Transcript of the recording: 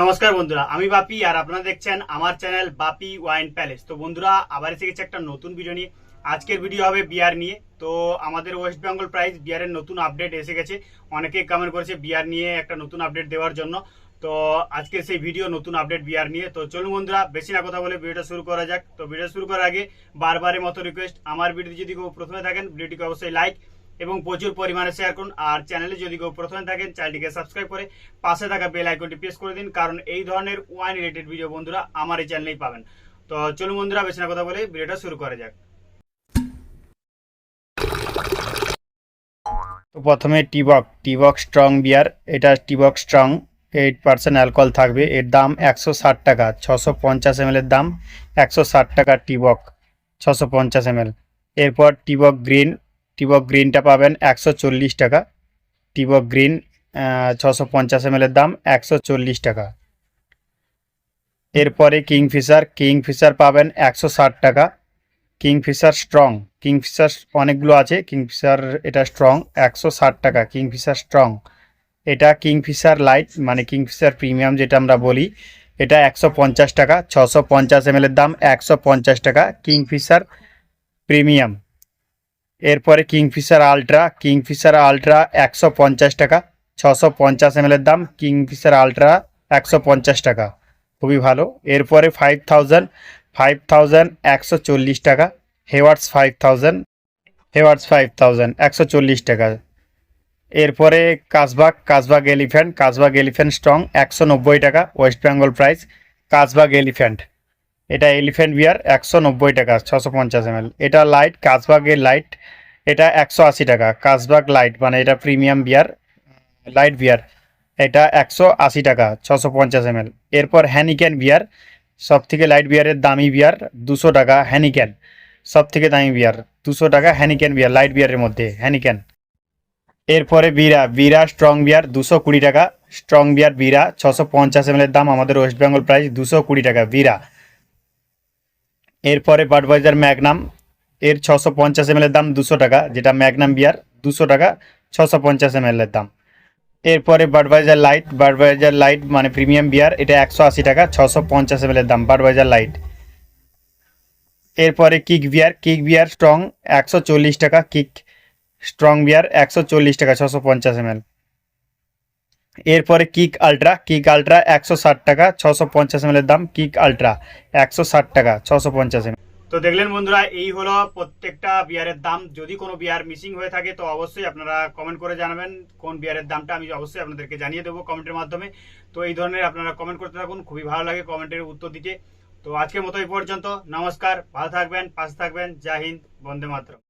নমস্কার বন্ধুরা, আমি বাপি আর আপনারা দেখছেন আমার চ্যানেল বাপি ওয়াইন প্যালেস। তো বন্ধুরা, আবার এসে গেছে একটা নতুন ভিডিও নিয়ে। আজকের ভিডিও হবে বিয়ার নিয়ে। তো আমাদের ওয়েস্ট বেঙ্গল প্রাইস বিয়ারের নতুন আপডেট এসে গেছে। অনেকে কমেন্ট করেছে বিয়ার নিয়ে একটা নতুন আপডেট দেওয়ার জন্য। তো আজকে সেই ভিডিও নতুন আপডেট বিয়ার নিয়ে। তো চলুন বন্ধুরা, বেশি না কথা বলে ভিডিওটা শুরু করা যাক। তো ভিডিও শুরু করার আগে বারবারের মতো রিকোয়েস্ট আমার ভিডিও যদি প্রথমে থাকেন ভিডিওটিকে অবশ্যই লাইক এবং প্রচুর পরিমাণে শেয়ার করুন। আর চ্যানেলে যদি কেউ প্রথমে থাকেন চ্যানেলটিকে সাবস্ক্রাইব করে পাশে থাকা বেল আইকনটি প্রেস করে দিন, কারণ এই ধরনের ওয়াইন রিলেটেড ভিডিও বন্ধুরা আমার এই চ্যানেলেই পাবেন। তো চলুন বন্ধুরা, বেশি না কথা বলে ভিডিওটা শুরু করা যাক। তো প্রথমে টিবক টিবক স্ট্রং বিয়ার এটা Tuborg strong eight percent alcohol থাকবে। এর দাম একশো ষাট টাকা, ছশো পঞ্চাশ এম এর দাম একশো ষাট টাকা টিবক ছশো পঞ্চাশ এম এরপর টিবক গ্রিন টিবক গ্রিনটা পাবেন একশো চল্লিশ টাকা। টিবক গ্রিন ছশো পঞ্চাশ এম এর দাম একশো চল্লিশ টাকা। এরপরে কিংফিশার কিংফিশার পাবেন একশো ষাট টাকা। কিংফিশার স্ট্রং কিংফিশার অনেকগুলো আছে কিংফিশার এটা স্ট্রং একশো ষাট টাকা কিংফিশার স্ট্রং এটা কিংফিশার লাইট মানে কিংফিশার প্রিমিয়াম যেটা আমরা বলি, এটা একশো পঞ্চাশ টাকা, ছশো পঞ্চাশ এম এর দাম একশো পঞ্চাশ টাকা কিংফিশার প্রিমিয়াম এরপরে কিংফিশার আলট্রা কিংফিশার আলট্রা একশো পঞ্চাশ টাকা, ছশো পঞ্চাশ এম এর দাম, কিংফিশার আলট্রা একশো পঞ্চাশ টাকা। খুবই ভালো। এরপরে ফাইভ থাউজেন্ড ফাইভ থাউজেন্ড একশো চল্লিশ টাকা Haywards five thousand Haywards five thousand একশো চল্লিশ টাকা। এরপরে কাজবাগ কাজবাগ এলিফ্যান্ট কাজবাগ এলিফ্যান্ট স্ট্রং একশো নব্বই টাকা ওয়েস্ট বেঙ্গল প্রাইস কাজবাগ এলিফ্যান্ট এটা এলিফ্যান্ট বিয়ার একশো নব্বই টাকা, ছশো পঞ্চাশ এম এটা লাইট কাজবাগের লাইট এটা একশো আশি টাকা। কাজবাগ লাইট মানে এটা প্রিমিয়াম বিয়ার লাইট বিয়ার এটা একশো আশি টাকা, ছশো পঞ্চাশ এম এরপর হ্যানিক্যান বিয়ার সব থেকে লাইট বিয়ারের দামি বিয়ার দুশো টাকা হ্যানিক্যান সব থেকে দামি বিয়ার দুশো টাকা হ্যানিক্যান বিয়ার লাইট বিয়ারের মধ্যে হ্যানিক্যান এরপরে বিরা বিরা স্ট্রং বিয়ার দুশো কুড়ি টাকা। স্ট্রং বিয়ার বিরা ছশো পঞ্চাশ এম দাম, আমাদের ওয়েস্ট বেঙ্গল প্রাইস দুশো কুড়ি টাকা বিরা এরপরে বাডভাইজার ম্যাগনাম এর ছশো পঞ্চাশ এম দাম দুশো টাকা, যেটা ম্যাগনাম বিয়ার দুশো টাকা, ছশো পঞ্চাশ এম এর দাম। এরপরে বাডভাইজার লাইট বাডভাইজার লাইট মানে প্রিমিয়াম বিয়ার এটা একশো আশি টাকা, ছশো পঞ্চাশ এম এর দাম বাডভাইজার লাইট এরপরে kick beer kick beer strong একশো চল্লিশ টাকা কিক স্ট্রং বিয়ার একশো চল্লিশ টাকা, ছশো পঞ্চাশ এম এরপরে কিক আলট্রা কিক আলট্রা একশো ষাট টাকা, ছশো পঞ্চাশ এম দাম, কিক আলট্রা একশো ষাট টাকা, ছশো পঞ্চাশ এম তো দেখলেন বন্ধুরা, এই হলো প্রত্যেকটা বিয়ারের দাম। যদি কোনো বিয়ার মিসিং হয়ে থাকে, তো অবশ্যই আপনারা কমেন্ট করে জানাবেন, কোন বিয়ারের দামটা আমি অবশ্যই আপনাদেরকে জানিয়ে দেবো কমেন্টের মাধ্যমে। তো এই ধরনের আপনারা কমেন্ট করতে থাকুন, খুবই ভালো লাগে কমেন্টের উত্তর দিতে। তো আজকের মতো এই পর্যন্ত, নমস্কার, ভালো থাকবেন, পাশে থাকবেন, জয় হিন্দ, বন্দে মাতরম।